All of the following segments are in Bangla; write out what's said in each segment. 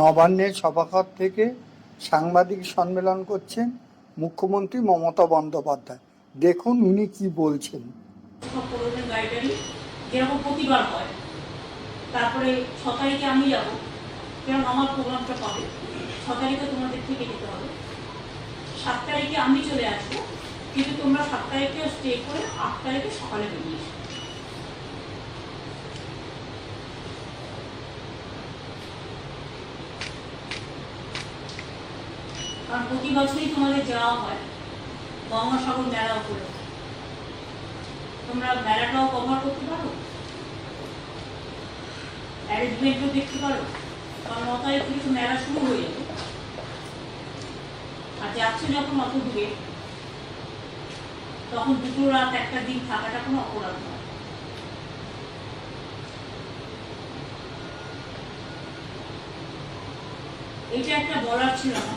নবান্নের সভাঘর থেকে সাংবাদিক সম্মেলন করছেন মুখ্যমন্ত্রী মমতা বন্দ্যোপাধ্যায়। দেখুন উনি কি বলছেন। তারপরে ছ তারিখে আমি যাব আমার প্রোগ্রামটা পাবে ছ তারিখে তোমাদের থেকে যেতে হবে। সাত তারিখে আমি চলে আসব, কিন্তু তোমরা সাত তারিখে স্টে করে আট তারিখে সকালে বেরিয়ে কারণ প্রতি বছরই তোমাদের যাওয়া হয়। গঙ্গাসাগর মেলা উপলক্ষে তোমরা মেলাটাও কভার করতে পারো? অ্যারেঞ্জমেন্টও দেখতে পারো? কারণ তারিখ থেকে মেলা শুরু হয়ে যাবে। আর যাচ্ছে যখন অত দূরে তখন দুটো রাত একটা দিন থাকাটা কোনো অপরাধ নয়। এটা একটা বলার ছিল না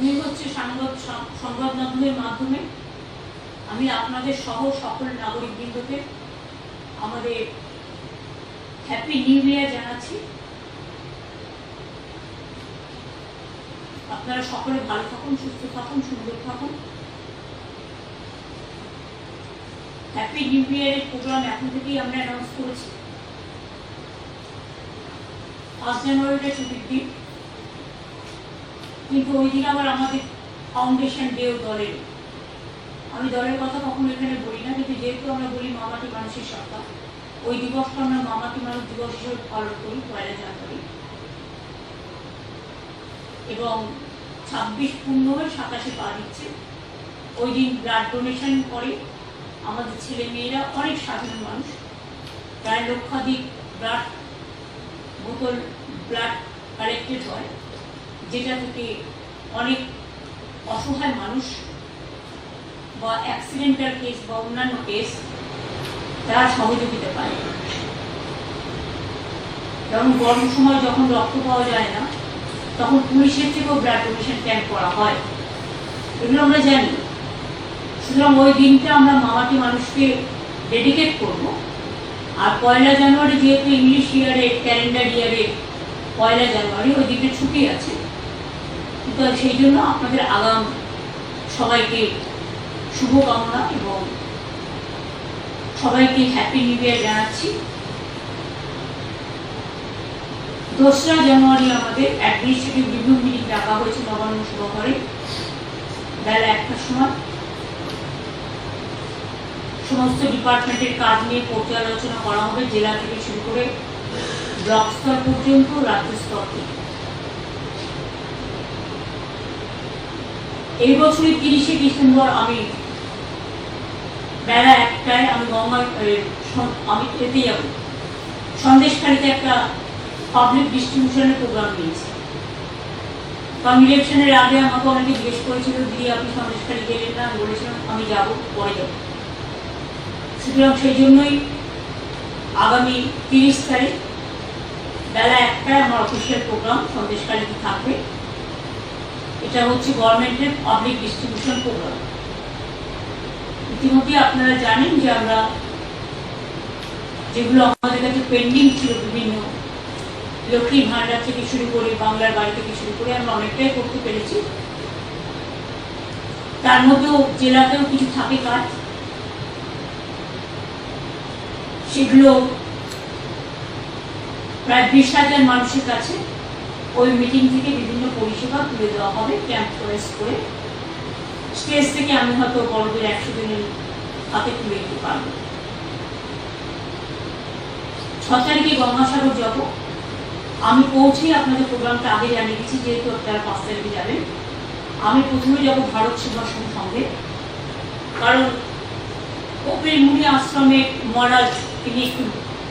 দুই হচ্ছে সংবাদ সংবাদ মাধ্যমের মাধ্যমে। আমি আপনাদের সহ সকল নাগরিকবৃন্দকে আমাদের হ্যাপি নিউ ইয়ার জানাচ্ছি। আপনারা সকলে ভালো থাকুন, সুস্থ থাকুন, সুন্দর থাকুন। হ্যাপি নিউ ইয়ারের প্রোগ্রাম এখন থেকেই আমরা অ্যানাউন্স করেছি। ফার্স্ট জানুয়ারিটা ছুটির দিন। কিন্তু ওই দিন আবার আমাদের ফাউন্ডেশন ডেও দলের। আমি দলের কথা কখনো এখানে বলি না, কিন্তু যেহেতু আমরা বলি মামাটি মানুষের সরকার ওই দিবসটা আমরা মামাটি মানুষ দিবস হিসেবে পালন করি, পয়লা জানুয়ারি। এবং ছাব্বিশ পূর্ণ সাতাশে পা দিচ্ছে। ওই দিন ব্লাড ডোনেশন করে আমাদের ছেলে মেয়েরা অনেক সাধারণ মানুষ। প্রায় লক্ষাধিক ব্লাড বোতল ব্লাড কালেক্টেড হয়। যেটা থেকে অনেক অসহায় মানুষ বা অ্যাক্সিডেন্টাল কেস বা অন্যান্য কেস তারা সহযোগিতা পায়। যেমন গরম সময় যখন রক্ত পাওয়া যায় না, তখন পুলিশের থেকেও ব্লাড ডোনেশন ক্যাম্প করা হয়। এগুলো আমরা জানি। সুতরাং ওই দিনটা আমরা মামাটি মানুষকে ডেডিকেট করব। আর পয়লা জানুয়ারি যেহেতু ইংলিশ ইয়ারে ক্যালেন্ডার ইয়ারে পয়লা জানুয়ারি, ওই দিনটা ছুটি আছে। সেই জন্য আপনাদের আগাম সবাইকে শুভকামনা এবং সবাইকে হ্যাপি নিউ ইয়ার জানাচ্ছি। দোসরা জানুয়ারি আমাদের অ্যাডমিনিস্ট্রেটিভ রিভিউ মিটিং ডাকা হয়েছে নবান্ন সভাঘরে। বেলা একটার সময়। সমস্ত ডিপার্টমেন্টের কাজ নিয়ে পর্যালোচনা করা হবে, জেলা থেকে শুরু করে ব্লক স্তর পর্যন্ত, রাজ্য স্তর থেকে। এই বছরের তিরিশে ডিসেম্বর আমি বেলা একটায় আমি গঙ্গা আমি এতে যাব। সন্দেশখালিতে একটা পাবলিক ডিস্ট্রিবিউশনের প্রোগ্রাম নিয়েছি কারণ ইলেকশনের আগে আমাকে অনেকে জিজ্ঞেস করেছিল, দিদি, আপনি সন্দেশখালি গেলেন না? বলেছিলাম, আমি যাব, পরে যাব। সুতরাং সেই জন্যই আগামী তিরিশ তারিখ বেলা একটায় আমার অফিসিয়াল প্রোগ্রাম সন্দেশখালিতে থাকবে। এটা হচ্ছে গভর্নমেন্টের পাবলিক ডিস্ট্রিবিউশন প্রোগ্রাম ইতিমধ্যে আপনারা জানেন যে আমরা যেগুলো আমাদের কাছে পেন্ডিং ছিল বিভিন্ন লক্ষ্মী ভাণ্ডার থেকে শুরু করে বাংলার বাড়ি থেকে শুরু করে আমরা অনেকটাই করতে পেরেছি। তার মধ্যেও জেলাতেও কিছু থাকে কাজ। সেগুলো প্রায় বিশ হাজার মানুষের কাছে ওই মিটিং থেকে বিভিন্ন পরিষেবা তুলে দেওয়া হবে ক্যাম্প করেস করে। স্টেজ থেকে আমি হয়তো বড়দের একশো দিনের হাতে তুলে দিতে পারব। ছ তারিখে গঙ্গাসাগর যাব। আমি পৌঁছেই আপনাদের প্রোগ্রামটা আগে জানিয়ে দিচ্ছি, যেহেতু আপনারা পাঁচ তারিখে যাবেন। আমি প্রথমে যাব ভারত সেবাশ্রম সঙ্গে। কারণ কপিল মুনি আশ্রমে মহারাজ, তিনি একটু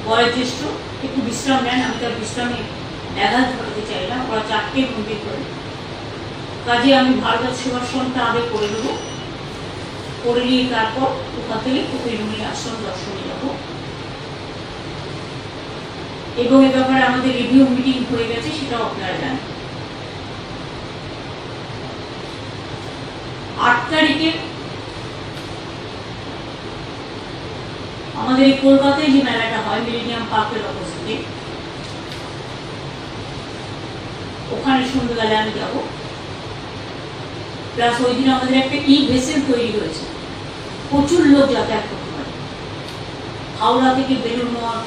বয়োজ্যেষ্ঠ, একটু বিশ্রাম নেন, আমি তার বিশ্রামে ব্যাঘাত ঘটাতে চাই না, ওরা চারটে মন্দির করে। কাজে আমি ভারত সেবাশ্রমটা আগে করে নেব। করে নিয়ে তারপর ওখান থেকে কপিলমুনি আশ্রম দর্শনে যাব। এবং এ ব্যাপারে আমাদের রিভিউ মিটিং হয়ে গেছে, সেটাও আপনারা জানেন। আট তারিখে আমাদের এই কলকাতায় যে মেলাটা হয় মিলেনিয়াম পার্কের অপোজিটে ওখানে সন্ধ্যেবেলায় আমি যাব। প্লাস ওই দিন আমাদের একটা ই ভেসেল তৈরি হয়েছে। প্রচুর লোক যাতায়াত করতে পারে। হাওড়া থেকে বেলুর মঠ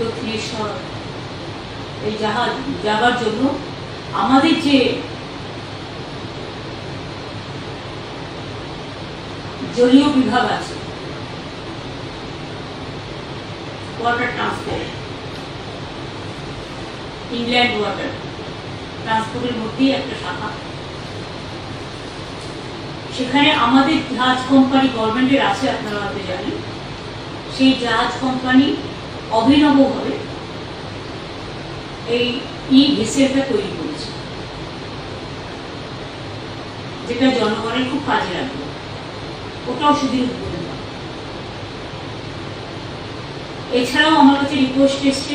দক্ষিণেশ্বর এই জাহাজ, যাবার জন্য আমাদের যে জলীয় বিভাগ আছে ওয়াটার ট্রান্সপোর্ট ইংল্যান্ড ওয়াটার। ট্রান্সপোর্টের মধ্যেই একটা শাখা। সেখানে আমাদের জাহাজ কোম্পানি গভর্নমেন্টের আছে, আপনারা হয়তো জানেন। সেই জাহাজ কোম্পানি অভিনবভাবে এই ই ভেসেলটা তৈরি করেছে, যেটা জনগণের খুব কাজে লাগবে। ওটাও সেদিন উদ্বোধন। এছাড়াও আমার কাছে রিকোয়েস্ট এসছে